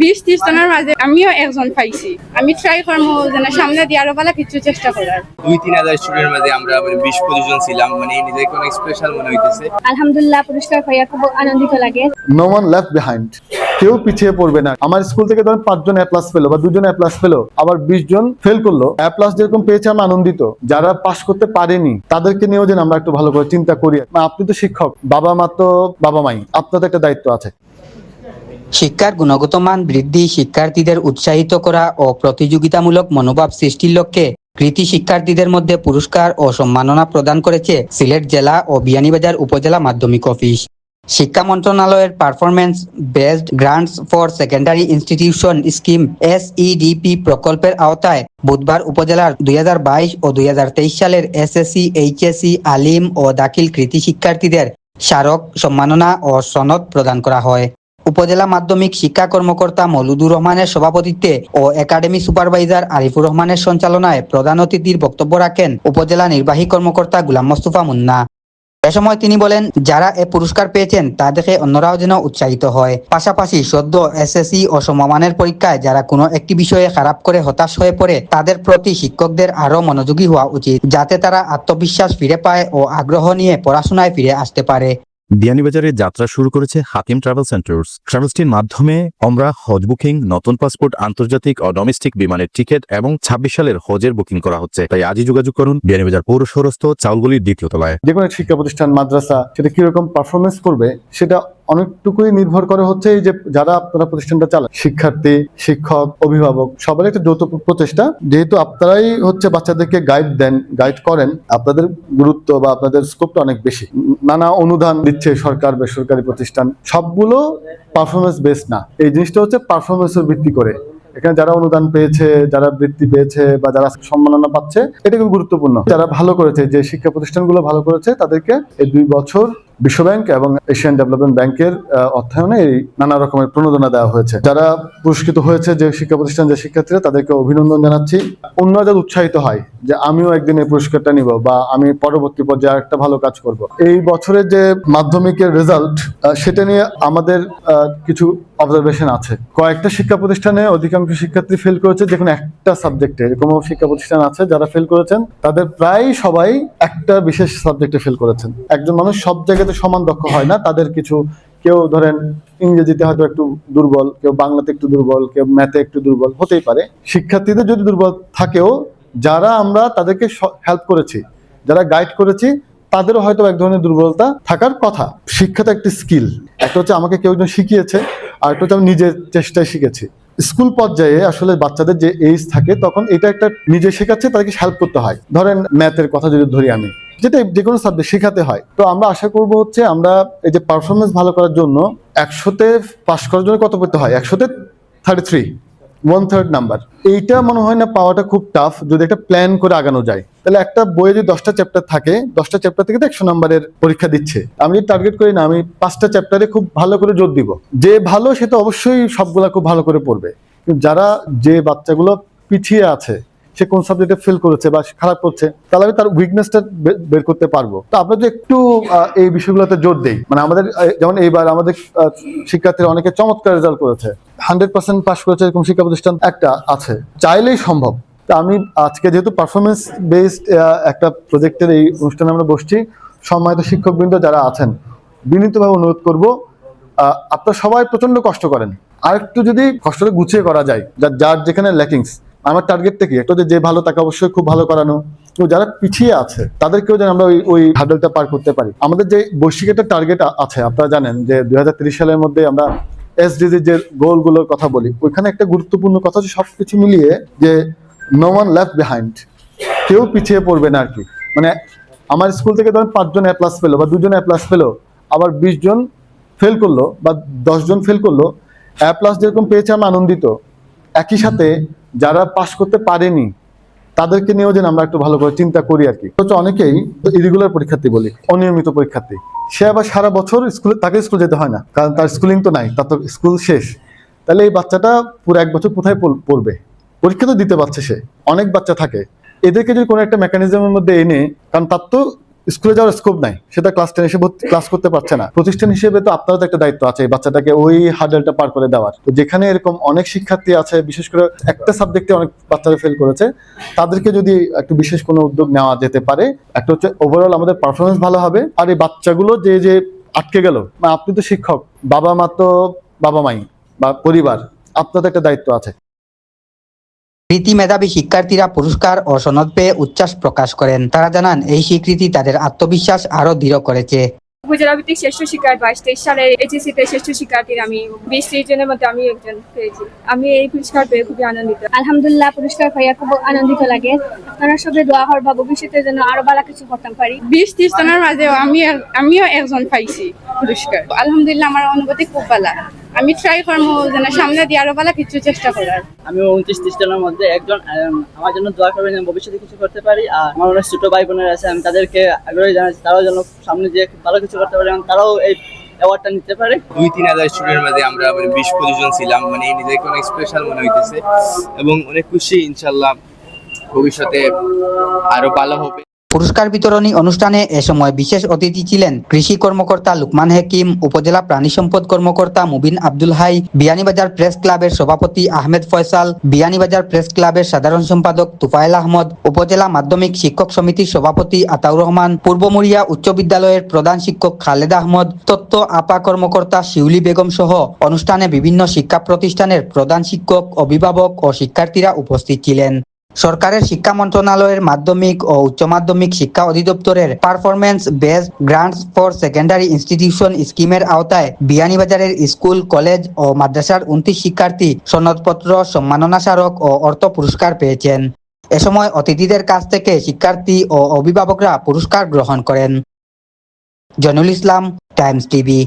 বিশ ত্রিশ জনের মাঝে আমিও একজন পাইছি। আমি ট্রাই করব যেন সামনে দিয়ে আরও ভালো কিছু চেষ্টা করার দুই তিন হাজার স্টুডেন্টের মাঝে আমরা মানে বিশ পঁচিশ জন ছিলাম মানে নিজেকে অনেক স্পেশাল মনে হইতেছে। আলহামদুলিল্লাহ পুরস্কার পাইয়া খুব আনন্দিত লাগে। নো ওয়ান লেফট বিহাইন্ড কেউ পিছিয়ে পড়বে না। আমার স্কুল থেকে ধরেন পাঁচজন এ প্লাস পেল বা দুজন এ প্লাস পেল আবার বিশ জন ফেল করল। এ প্লাস যেরকম পেয়েছে আমি আনন্দিত। যারা পাশ করতে পারেনি তাদেরকে নিয়েও যেন আমরা একটু ভালো করে চিন্তা করি। আপনি তো শিক্ষক বাবা মা তো বাবা মাই। আপনার তো একটা দায়িত্ব আছে। শিক্ষার গুণগত মান বৃদ্ধি শিক্ষার্থীদের উৎসাহিত করা ও প্রতিযোগিতামূলক মনোভাব সৃষ্টির লক্ষ্যে কৃতি শিক্ষার্থীদের মধ্যে পুরস্কার ও সম্মাননা প্রদান করেছে সিলেট জেলা ও বিয়ানীবাজার উপজেলা মাধ্যমিক অফিস শিক্ষা মন্ত্রণালয়ের performance based grants for secondary institution scheme SEDP প্রকল্পের আওতায় বুধবার উপজেলার দুই হাজার বাইশ ও দুই হাজার তেইশ সালের এসএসসি এইচএসসি আলিম ও দাখিল কৃতি শিক্ষার্থীদের স্মারক সম্মাননা ও সনদ প্রদান করা হয়। উপজেলা মাধ্যমিক শিক্ষা কর্মকর্তা মলুদুর রহমানের সভাপতিত্বে ও একাডেমি সুপারভাইজার আরিফুর রহমানের সঞ্চালনায় প্রধান অতিথির বক্তব্য রাখেন উপজেলা নির্বাহী কর্মকর্তা গুলাম মোস্তফা মুন্না। এ সময় তিনি বলেন, যারা এ পুরস্কার পেয়েছেন, তা দেখে অন্যরাও যেন উৎসাহিত হয়। পাশাপাশি সদ্য এসএসসি ও সমমানের পরীক্ষায় যারা কোনো একটি বিষয়ে খারাপ করে হতাশ হয়ে পড়ে, তাদের প্রতি শিক্ষকদের আরও মনোযোগী হওয়া উচিত, যাতে তারা আত্মবিশ্বাস ফিরে পায় ও আগ্রহ নিয়ে পড়াশোনায় ফিরে আসতে পারে। বিয়ানীবাজারে যাত্রা শুরু করেছে হাকিম ট্রাভেল সেন্টার্স। ট্রাভেলসটির মাধ্যমে আমরা হজ বুকিং, নতুন পাসপোর্ট, আন্তর্জাতিক ও ডোমেস্টিক বিমানের টিকিট এবং ছাব্বিশ সালের হজের বুকিং করা হচ্ছে। তাই আজই যোগাযোগ করুন বিয়ানীবাজার পৌর সৌরস্থ, চাউলগুলির দ্বিতীয় তলায়। যে কোনো শিক্ষা প্রতিষ্ঠান, মাদ্রাসা, সেটা কীরকম পারফরমেন্স করবে, সেটা অনেকটুকুই নির্ভর করে হচ্ছে এই যে যারা আপনারা প্রতিষ্ঠানটা চালান, শিক্ষার্থী, শিক্ষক, অভিভাবক, সবার একটা যৌথ প্রচেষ্টা। যেহেতু আপনারাই হচ্ছে বাচ্চাদেরকে গাইড দেন গাইড করেন, আপনাদের গুরুত্ব বা আপনাদের স্কোপটা অনেক বেশি। নানা অনুদান দিচ্ছে সরকার, বেসরকারি প্রতিষ্ঠান। সবগুলো পারফরমেন্স বেস না। এই জিনিসটা হচ্ছে পারফরমেন্সের ভিত্তি করে। এখানে যারা অনুদান পেয়েছে, যারা বৃত্তি পেয়েছে বা যারা সম্মাননা পাচ্ছে, এটা খুব গুরুত্বপূর্ণ। যারা ভালো করেছে, যে শিক্ষা প্রতিষ্ঠানগুলো ভালো করেছে, তাদেরকে এই দুই বছর বিশ্বব্যাংক এবং এশিয়ান ডেভেলপমেন্ট ব্যাংকের অর্থায়নে এই নানা রকমের প্রণোদনা দেওয়া হয়েছে। যারা পুরস্কৃত হয়েছে যে শিক্ষা প্রতিষ্ঠান, যে শিক্ষার্থীরা, তাদেরকে অভিনন্দন জানাচ্ছি। অন্যরা যাতে উৎসাহিত হয় যে আমিও একদিন এই পুরস্কারটা নিব বা আমি পরবর্তী পর্যায়ে একটা ভালো কাজ করব। এই বছরের যে মাধ্যমিকের রেজাল্ট সেটা নিয়ে আমাদের কিছু অবজারভেশন আছে। কয়েকটা শিক্ষা প্রতিষ্ঠানে অধিকাংশ শিক্ষার্থী ফেল করেছে যে কোনো একটা সাবজেক্টে এরকম শিক্ষা প্রতিষ্ঠান আছে যারা ফেল করেছেন, তাদের প্রায় সবাই একটা বিশেষ সাবজেক্টে ফেল করেছেন। একজন মানুষ সব জায়গাতে সমান দক্ষ হয় না, তাদের কিছু কেউ ধরেন ইংরেজিতে হয়তো একটু দুর্বল, কেউ বাংলাতে একটু দুর্বল, কেউ ম্যাথে একটু দুর্বল, হতেই পারে। শিক্ষার্থীদের যদি দুর্বল থাকেও, যারা আমরা তাদেরকে হেল্প করেছি, যারা গাইড করেছি, তাদেরও হয়তো এক ধরনের দুর্বলতা থাকার কথা। শিক্ষা তো একটি স্কিল একটা হচ্ছে আমাকে কেউ একজন শিখিয়েছে, আর একটা হচ্ছে আমি নিজের চেষ্টায় শিখেছি। স্কুল পর্যায়ে আসলে বাচ্চাদের যে এইজ থাকে, তখন এটা একটা নিজে শেখাচ্ছে, তাদেরকে হেল্প করতে হয়। ধরেন ম্যাথের কথা যদি ধরি আমি যেটা যে কোনো সাবজেক্ট শেখাতে হয়। তো আমরা আশা করব হচ্ছে আমরা এই যে পারফরমেন্স ভালো করার জন্য একশোতে পাশ করার জন্য কত পেতে হয়? একশোতে thirty three one third number এইটা মনে হয় না পাওয়াটা খুব টাফ যদি একটা প্ল্যান করে আগানো যায়। তাহলে একটা বইয়ে যদি দশটা চ্যাপ্টার থাকে, দশটা চ্যাপ্টার থেকে তো একশো নাম্বারের পরীক্ষা দিচ্ছে। আমি যদি টার্গেট করি না, আমি পাঁচটা চ্যাপ্টারে খুব ভালো করে জোর দিব। যে ভালো, সে তো অবশ্যই সবগুলা খুব ভালো করে পড়বে। যারা যে বাচ্চাগুলো পিছিয়ে আছে সে কোন সাবজেক্টে ফেল করেছে বা খারাপ করছে, তাহলে আমি তার উইকনেসটা বের করতে পারব। তো আমরা যে একটু এই বিষয়গুলোতে জোর দেই মানে আমাদের যেমন এইবার আমাদের শিক্ষার্থীরা অনেকে চমৎকার রেজাল্ট করেছে। হান্ড্রেড পার্সেন্ট পাস করেছে এরকম শিক্ষা প্রতিষ্ঠান একটা আছে, চাইলেই সম্ভব। আমি আজকে যেহেতু পারফরমেন্স বেসড একটা প্রজেক্টের এই অনুষ্ঠানে আমরা বসছি, সম্মানিত শিক্ষকবৃন্দ যারা আছেন, বিনীতভাবে অনুরোধ করব আপনারা সবাই প্রচণ্ড কষ্ট করেন। আর একটু যদি কষ্টটা গুছিয়ে করা যায় যার যেখানে ল্যাকিংস আমার টার্গেটটা কি একটা যে ভালো, তাকে অবশ্যই খুব ভালো করানো। তো যারা পিছিয়ে আছে, তাদেরকেও যেন আমরা ওই ওই হার্ডেলটা পার করতে পারি। আমাদের যে বৈশ্বিক একটা টার্গেট আছে, আপনারা জানেন যে দুই সালের মধ্যে আমরা এসডিজি যে গোলগুলোর কথা বলি, ওইখানে একটা গুরুত্বপূর্ণ কথা হচ্ছে সবকিছু মিলিয়ে যে নো ওয়ান লেফট বিহাইন্ড কেউ পিছিয়ে পড়বে না আর কি মানে আমার স্কুল থেকে ধরেন পাঁচজন এ প্লাস পেল বা দুজন এ প্লাস পেল, আবার বিশ জন ফেল করল বা দশজন ফেল করল এ প্লাস যেরকম পেয়েছে, আমি আনন্দিত। একই সাথে যারা পাশ করতে পারেনি, তাদেরকে নিয়েও যেন আমরা একটু ভালো করে চিন্তা করি আর কি। অনেকেই ইরেগুলার পরীক্ষার্থী বলি, অনিয়মিত পরীক্ষার্থী। সে আবার সারা বছর স্কুলে তাকে স্কুল যেতে হয় না, কারণ তার স্কুলিং তো নাই, তার তো স্কুল শেষ। তাহলে এই বাচ্চাটা পুরো এক বছর কোথায় পড়- পড়বে? পরীক্ষা তো দিতে পারছে সে, অনেক বাচ্চা থাকে। এদেরকে যদি কোনো একটা মেকানিজমের মধ্যে এনে, কারণ তার তো স্কুলে যাওয়ার স্কোপ নাই। সেটা ক্লাস টেন এসে ক্লাস করতে পারছে না। প্রতিষ্ঠান হিসেবে তো আপনারও একটা দায়িত্ব আছে বাচ্চাটাকে ওই হার্ডেলটা পার করে দেওয়ার। তো যেখানে এরকম অনেক শিক্ষার্থী আছে, বিশেষ করে একটা সাবজেক্টে অনেক বাচ্চারা ফেল করেছে, তাদেরকে যদি একটু বিশেষ কোনো উদ্যোগ নেওয়া যেতে পারে, একটা হচ্ছে ওভারঅল আমাদের পারফরমেন্স ভালো হবে, আর এই বাচ্চাগুলো যে যে আটকে গেল বা আপনি তো শিক্ষক বাবা মা তো বাবা মাই বা পরিবার আপনার তো একটা দায়িত্ব আছে। কৃতি মেধাবী শিক্ষার্থীরা পুরস্কার ও সনদ পেয়ে উচ্ছ্বাস প্রকাশ করেন। তারা জানান এই স্বীকৃতি তাদের আত্মবিশ্বাস আরও দৃঢ় করেছে। উপজেলা ভিত্তিক শ্রেষ্ঠ শিক্ষার্থী বাইশ তেইশ সালের এইচএসসি তে শ্রেষ্ঠ শিক্ষার্থীর আমি বিশ ত্রিশ জনের মধ্যে আমি একজন পেয়েছি। আমি এই পুরস্কার পেয়ে খুবই আনন্দিত। আলহামদুলিল্লাহ পুরস্কার পাইয়া খুব আনন্দিত লাগে। আপনারা সবাই দোয়া করবা ভবিষ্যতের জন্য আরও ভালো কিছু করতে পারি। বিশ ত্রিশ জনের মাঝেও আমি আমিও একজন পাইছি পুরস্কার। আলহামদুলিল্লাহ আমার অনুভূতি খুব ভালো। আমি ট্রাই করব যেন সামনে দিয়ে আরও ভালো কিছু চেষ্টা করার। আমি উনত্রিশ ত্রিশ জনের মধ্যে একজন আম, আমার জন্য দোয়া করবেন ভবিষ্যতে কিছু করতে পারি। আর আমার অনেক ছোট ভাই বোনেরা আছে আমি তাদেরকে আগ্রহী জানাচ্ছি তারাও যেন সামনে দিয়ে খুব ভালো কিছু করতে পারে এবং তারাও এই অ্যাওয়ার্ডটা নিতে পারে। দুই তিন হাজার স্টুডেন্টের মধ্যে আমরা মানে বিশ পঁচিশ জন ছিলাম মানে নিজেকে অনেক স্পেশাল মনে হইতেছে এবং অনেক খুশি ইনশাল্লাহ ভবিষ্যতে আরও ভালো হবে। পুরস্কার বিতরণী অনুষ্ঠানে এ সময় বিশেষ অতিথি ছিলেন কৃষি কর্মকর্তা লুকমান হেকিম, উপজেলা প্রাণী সম্পদ কর্মকর্তা মুবিন আব্দুল হাই, বিয়ানীবাজার প্রেস ক্লাবের সভাপতি আহমেদ ফয়সাল, বিয়ানীবাজার প্রেস ক্লাবের সাধারণ সম্পাদক তুফাইল আহমদ, উপজেলা মাধ্যমিক শিক্ষক সমিতির সভাপতি আতাউর রহমান পূর্বমুরিয়া উচ্চ বিদ্যালয়ের প্রধান শিক্ষক খালেদ আহমদ, তত্ত্ব আপা কর্মকর্তা শিউলি বেগম সহ অনুষ্ঠানে বিভিন্ন শিক্ষা প্রতিষ্ঠানের প্রধান শিক্ষক, অভিভাবক ও শিক্ষার্থীরা উপস্থিত ছিলেন। সরকারের শিক্ষা মন্ত্রণালয়ের মাধ্যমিক ও উচ্চ মাধ্যমিক শিক্ষা অধিদপ্তরের performance based grants for secondary institution স্কিমের আওতায় বিয়ানীবাজারের স্কুল, কলেজ ও মাদ্রাসার উনত্রিশ শিক্ষার্থী সনদপত্র সম্মাননা স্মারক ও অর্থ পুরস্কার পেয়েছেন। এ সময় অতিথিদের কাছ থেকে শিক্ষার্থী ও অভিভাবকরা পুরস্কার গ্রহণ করেন। জনুল ইসলাম টাইমস টিভি